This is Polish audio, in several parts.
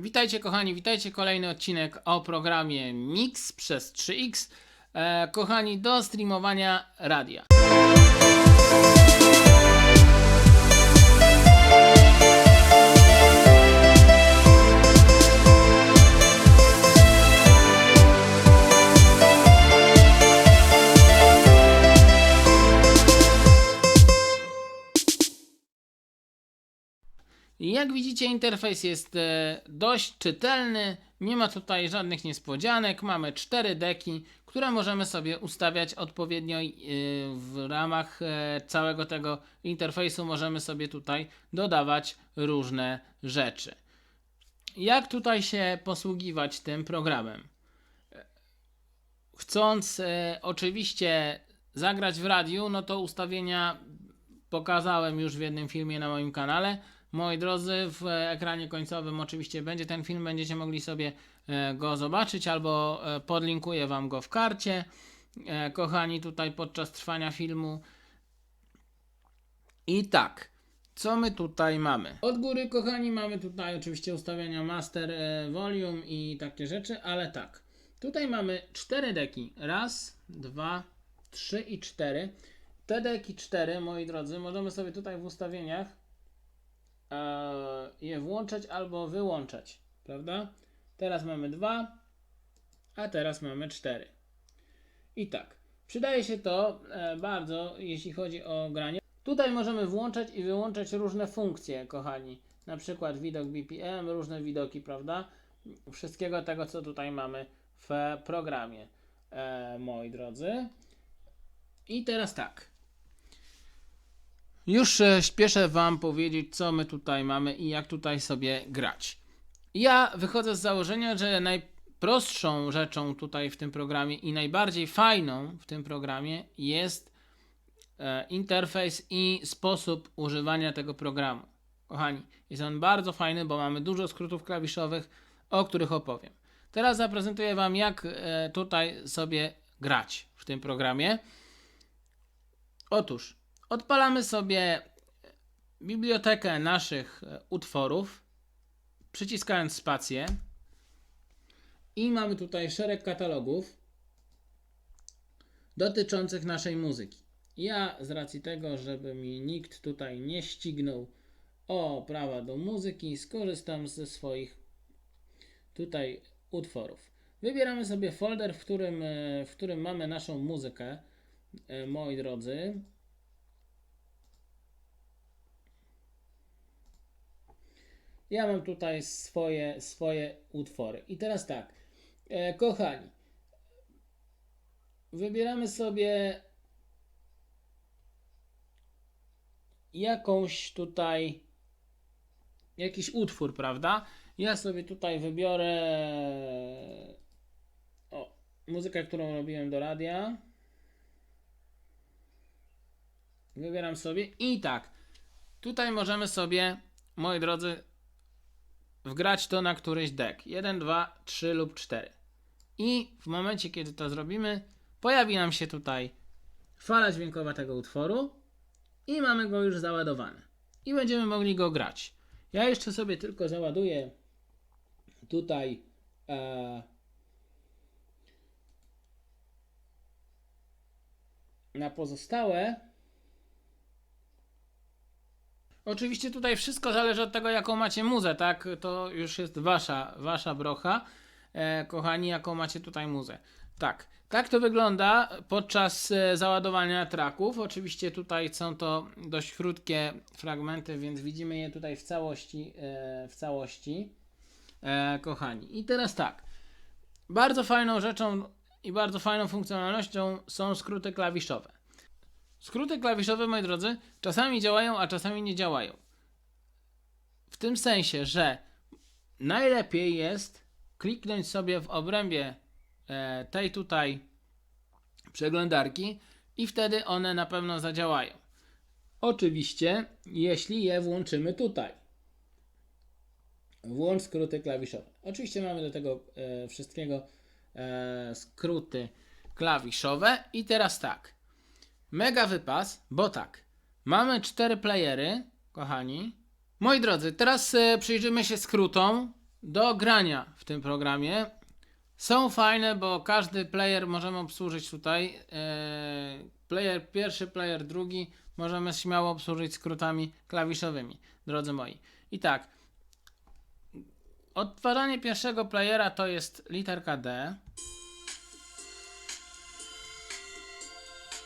Witajcie kochani, witajcie kolejny odcinek o programie Mix przez 3X. E, kochani, do streamowania radia. Jak widzicie, interfejs jest e, dość czytelny. Nie ma tutaj żadnych niespodzianek. Mamy cztery deki, które możemy sobie ustawiać odpowiednio e, w ramach e, całego tego interfejsu. Możemy sobie tutaj dodawać różne rzeczy. Jak tutaj się posługiwać tym programem? Chcąc oczywiście zagrać w radiu, no to ustawienia pokazałem już w jednym filmie na moim kanale. Moi drodzy, w ekranie końcowym oczywiście będzie ten film, będziecie mogli sobie e, go zobaczyć albo e, podlinkuję Wam go w karcie. E, Kochani, tutaj podczas trwania filmu. I tak, co my tutaj mamy? Od góry, kochani, mamy tutaj oczywiście ustawienia master, volume i takie rzeczy, ale tak. Tutaj mamy cztery deki. Raz, dwa, trzy i cztery. Te deki cztery, moi drodzy, możemy sobie tutaj w ustawieniach je włączać albo wyłączać, prawda? Teraz mamy dwa, a teraz mamy cztery. I tak, przydaje się to e, bardzo, jeśli chodzi o granie. Tutaj możemy włączać i wyłączać różne funkcje, kochani. Na przykład widok BPM, różne widoki, prawda? Wszystkiego tego, co tutaj mamy w programie, e, moi drodzy. I teraz tak. Już e, śpieszę Wam powiedzieć, co my tutaj mamy i jak tutaj sobie grać. Ja wychodzę z założenia, że najprostszą rzeczą tutaj w tym programie i najbardziej fajną w tym programie jest e, interfejs i sposób używania tego programu. Kochani, jest on bardzo fajny, bo mamy dużo skrótów klawiszowych, o których opowiem. Teraz zaprezentuję Wam, jak e, tutaj sobie grać w tym programie. Otóż odpalamy sobie bibliotekę naszych e, utworów, przyciskając spację. I mamy tutaj szereg katalogów dotyczących naszej muzyki. Ja z racji tego, żeby mi nikt tutaj nie ścignął o prawa do muzyki, skorzystam ze swoich tutaj utworów. Wybieramy sobie folder, w którym, e, w którym mamy naszą muzykę, e, moi drodzy. Ja mam tutaj swoje, swoje utwory. I teraz tak, e, kochani, wybieramy sobie jakąś tutaj, jakiś utwór, prawda? Ja sobie tutaj wybiorę o, muzykę, którą robiłem do radia. Wybieram sobie i tak. Tutaj możemy sobie, moi drodzy, wgrać to na któryś deck. 1, 2, 3 lub 4. I w momencie, kiedy to zrobimy, pojawi nam się tutaj fala dźwiękowa tego utworu i mamy go już załadowany. I będziemy mogli go grać. Ja jeszcze sobie tylko załaduję tutaj e, na pozostałe. Oczywiście tutaj wszystko zależy od tego, jaką macie muzę, tak? To już jest wasza, wasza brocha. E, kochani, jaką macie tutaj muzę. Tak, tak to wygląda podczas e, załadowania traków. Oczywiście tutaj są to dość krótkie fragmenty, więc widzimy je tutaj w całości, e, w całości. E, kochani. I teraz tak. Bardzo fajną rzeczą i bardzo fajną funkcjonalnością są skróty klawiszowe. Skróty klawiszowe, moi drodzy, czasami działają, a czasami nie działają. W tym sensie, że najlepiej jest kliknąć sobie w obrębie e, tej tutaj przeglądarki i wtedy one na pewno zadziałają. Oczywiście, jeśli je włączymy tutaj. Włącz skróty klawiszowe. Oczywiście mamy do tego e, wszystkiego e, skróty klawiszowe. I teraz tak. Mega wypas, bo tak. Mamy cztery playery, kochani. Moi drodzy, teraz e, przyjrzymy się skrótom do grania w tym programie. Są fajne, bo każdy player możemy obsłużyć tutaj. e, Player pierwszy, player drugi możemy śmiało obsłużyć skrótami klawiszowymi, drodzy moi. I tak, odtwarzanie pierwszego playera to jest literka D.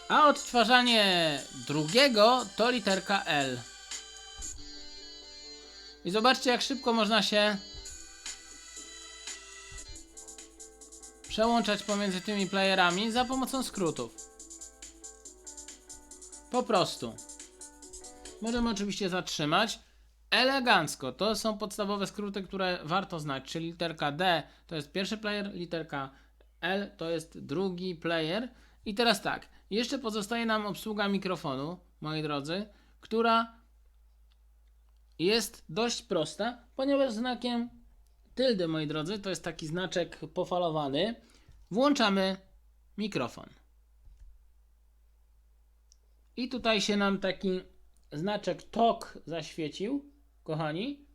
A odtwarzanie drugiego to literka L. I zobaczcie, jak szybko można się przełączać pomiędzy tymi playerami za pomocą skrótów. Po prostu. Możemy oczywiście zatrzymać. Elegancko. To są podstawowe skróty, które warto znać. Czyli literka D to jest pierwszy player, literka L to jest drugi player. I teraz tak. Jeszcze pozostaje nam obsługa mikrofonu, moi drodzy, która jest dość prosta, ponieważ znakiem tyldy, moi drodzy, to jest taki znaczek pofalowany. Włączamy mikrofon. I tutaj się nam taki znaczek TOK zaświecił, kochani.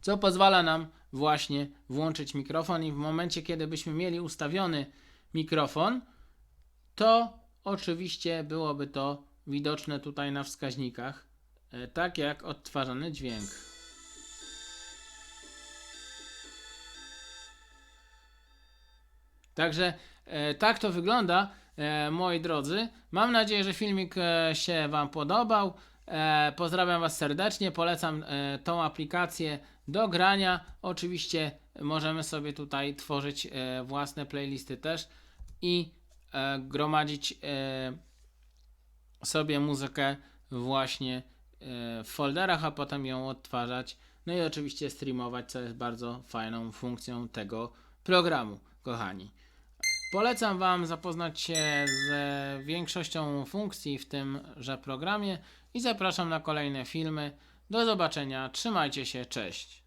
Co pozwala nam właśnie włączyć mikrofon i w momencie, kiedy byśmy mieli ustawiony mikrofon, to oczywiście byłoby to widoczne tutaj na wskaźnikach, e, tak jak odtwarzany dźwięk. Także e, tak to wygląda, e, moi drodzy. Mam nadzieję, że filmik się Wam podobał. E, pozdrawiam Was serdecznie, polecam e, tą aplikację do grania. Oczywiście możemy sobie tutaj tworzyć e, własne playlisty też i gromadzić sobie muzykę właśnie w folderach, a potem ją odtwarzać. No i oczywiście streamować, co jest bardzo fajną funkcją tego programu, kochani. Polecam Wam zapoznać się z większością funkcji w tymże programie i zapraszam na kolejne filmy. Do zobaczenia, trzymajcie się, cześć.